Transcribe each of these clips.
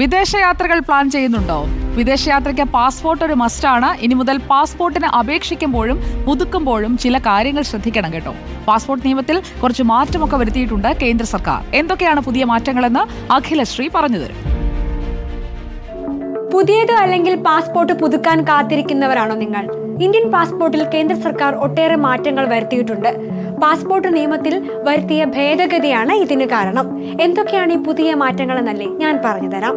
വിദേശയാത്രകൾ plan ചെയ്യുന്നുണ്ടോ? വിദേശയാത്രയ്ക്ക് passport ഒരു മസ്റ്റാണ്. ഇനി മുതൽ പാസ്പോർട്ടിന് അപേക്ഷിക്കുമ്പോഴും പുതുക്കുമ്പോഴും ചില കാര്യങ്ങൾ ശ്രദ്ധിക്കണം കേട്ടോ. പാസ്പോർട്ട് നിയമത്തിൽ കുറച്ച് മാറ്റമൊക്കെ വരുത്തിയിട്ടുണ്ട് കേന്ദ്ര സർക്കാർ. എന്തൊക്കെയാണ് പുതിയ മാറ്റങ്ങളെന്ന് അഖിലശ്രീ പറഞ്ഞു തരും. പുതിയത് അല്ലെങ്കിൽ പാസ്പോർട്ട് പുതുക്കാൻ കാത്തിരിക്കുന്നവരാണോ നിങ്ങൾ? ഇന്ത്യൻ പാസ്പോർട്ടിൽ കേന്ദ്ര സർക്കാർ ഒട്ടേറെ മാറ്റങ്ങൾ വരുത്തിയിട്ടുണ്ട്. പാസ്പോർട്ട് നിയമത്തിൽ വരുത്തിയ ഭേദഗതിയാണ് ഇതിന് കാരണം. എന്തൊക്കെയാണ് ഈ പുതിയ മാറ്റങ്ങൾ എന്നല്ലേ ഞാൻ പറഞ്ഞു തരാം.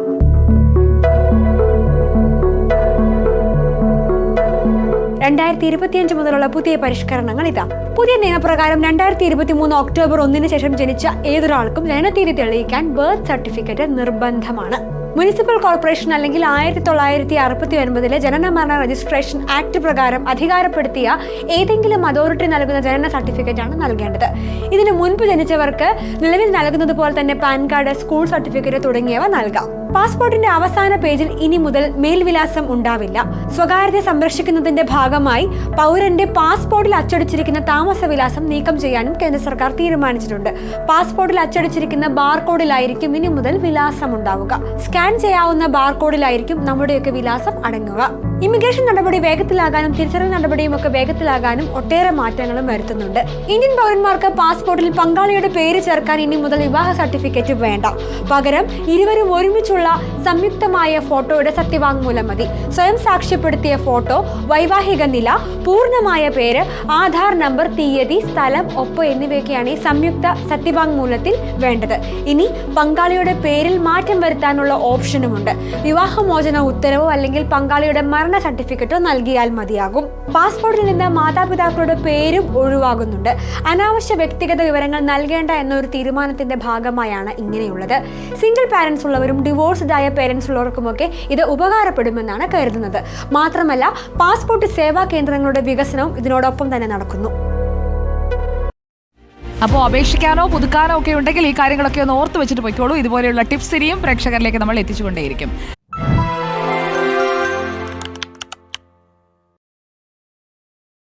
രണ്ടായിരത്തി ഇരുപത്തിയഞ്ച് മുതലുള്ള പുതിയ പരിഷ്കരണങ്ങൾ ഇതാ. പുതിയ നിയമപ്രകാരം രണ്ടായിരത്തി ഇരുപത്തി മൂന്ന് ഒക്ടോബർ ഒന്നിന് ശേഷം ജനിച്ച ഏതൊരാൾക്കും ജനനത്തീയതി തെളിയിക്കാൻ ബർത്ത് സർട്ടിഫിക്കറ്റ് നിർബന്ധമാണ്. മുനിസിപ്പൽ കോർപ്പറേഷൻ അല്ലെങ്കിൽ ആയിരത്തി തൊള്ളായിരത്തി അറുപത്തി ഒൻപതിലെ ജനന മരണ രജിസ്ട്രേഷൻ ആക്ട് പ്രകാരം അധികാരപ്പെടുത്തിയ ഏതെങ്കിലും അതോറിറ്റി നൽകുന്ന ജനന സർട്ടിഫിക്കറ്റ് ആണ് നൽകേണ്ടത്. ഇതിന് മുൻപ് ജനിച്ചവർക്ക് നിലവിൽ നൽകുന്നത് പോലെ തന്നെ പാൻ കാർഡ് സ്കൂൾ സർട്ടിഫിക്കറ്റ് തുടങ്ങിയവ നൽകാം. പാസ്പോർട്ടിന്റെ അവസാന പേജിൽ ഇനി മുതൽ മേൽവിലാസം ഉണ്ടാവില്ല. സ്വകാര്യത സംരക്ഷിക്കുന്നതിന്റെ ഭാഗമായി പൗരന്റെ പാസ്പോർട്ടിൽ അച്ചടിച്ചിരിക്കുന്ന താമസ വിലാസം നീക്കം ചെയ്യാനും കേന്ദ്ര സർക്കാർ തീരുമാനിച്ചിട്ടുണ്ട്. പാസ്പോർട്ടിൽ അച്ചടിച്ചിരിക്കുന്ന ബാർകോഡിലായിരിക്കും ഇനി മുതൽ വിലാസം ഉണ്ടാവുക. സ്കാൻ ചെയ്യാവുന്ന ബാർകോഡിലായിരിക്കും നമ്മുടെയൊക്കെ വിലാസം അടങ്ങുക. ഇമിഗ്രേഷൻ നടപടി വേഗത്തിലാകാനും തിരിച്ചറിയൽ നടപടിയും ഒക്കെ വേഗത്തിലാകാനും ഒട്ടേറെ മാറ്റങ്ങളും വരുത്തുന്നുണ്ട്. ഇന്ത്യൻ പൗരന്മാർക്ക് പാസ്പോർട്ടിൽ പങ്കാളിയുടെ പേര് ചേർക്കാൻ ഇനി മുതൽ വിവാഹ സർട്ടിഫിക്കറ്റ് വേണ്ട. പകരം ഇരുവരും ഒരുമിച്ചുള്ള സംയുക്തമായ ഫോട്ടോയുടെ സത്യവാങ്മൂലം മതി. സ്വയം സാക്ഷ്യപ്പെടുത്തിയ ഫോട്ടോ വൈവാഹിക നില പൂർണമായ പേര് ആധാർ നമ്പർ തീയതി സ്ഥലം ഒപ്പ് എന്നിവയൊക്കെയാണ് ഈ സംയുക്ത സത്യവാങ്മൂലത്തിൽ വേണ്ടത്. ഇനി പങ്കാളിയുടെ പേരിൽ മാറ്റം വരുത്താനുള്ള ഓപ്ഷനുമുണ്ട്. വിവാഹമോചന ഉത്തരവോ അല്ലെങ്കിൽ പങ്കാളിയുടെ മരണ സർട്ടിഫിക്കറ്റ് നൽകിയാൽ മതിയാകും. പാസ്പോർട്ടിൽ നിന്ന് മാതാപിതാക്കളുടെ പേരും ഒഴിവാകുന്നുണ്ട്. അനാവശ്യ വ്യക്തിഗത വിവരങ്ങൾ നൽകേണ്ട എന്നൊരു തീരുമാനത്തിന്റെ ഭാഗമായാണ് ഇങ്ങനെയുള്ളത്. സിംഗിൾ പാരൻസ് ഉള്ളവരും ഡിവോഴ്സ്ഡ് ആയ പേരൻസ് ഉള്ളവർക്കുമൊക്കെ ഇത് ഉപകാരപ്പെടുമെന്നാണ് കരുതുന്നത്. മാത്രമല്ല പാസ്പോർട്ട് സേവാ കേന്ദ്രങ്ങളുടെ വികസനവും ഇതിനോടൊപ്പം തന്നെ നടക്കുന്നു. അപ്പോൾ അപേക്ഷിക്കാനോ പുതുക്കാനോ ഒക്കെ ഉണ്ടെങ്കിൽ ഈ കാര്യങ്ങളൊക്കെ ഒന്ന് ഓർത്ത് വെച്ചിട്ട് പോയിക്കോളൂ. ഇതുപോലെയുള്ള ടിപ്സ് ഇനിയും പ്രേക്ഷകരിലേക്ക് നമ്മൾ എത്തിച്ചുകൊണ്ടേയിരിക്കും.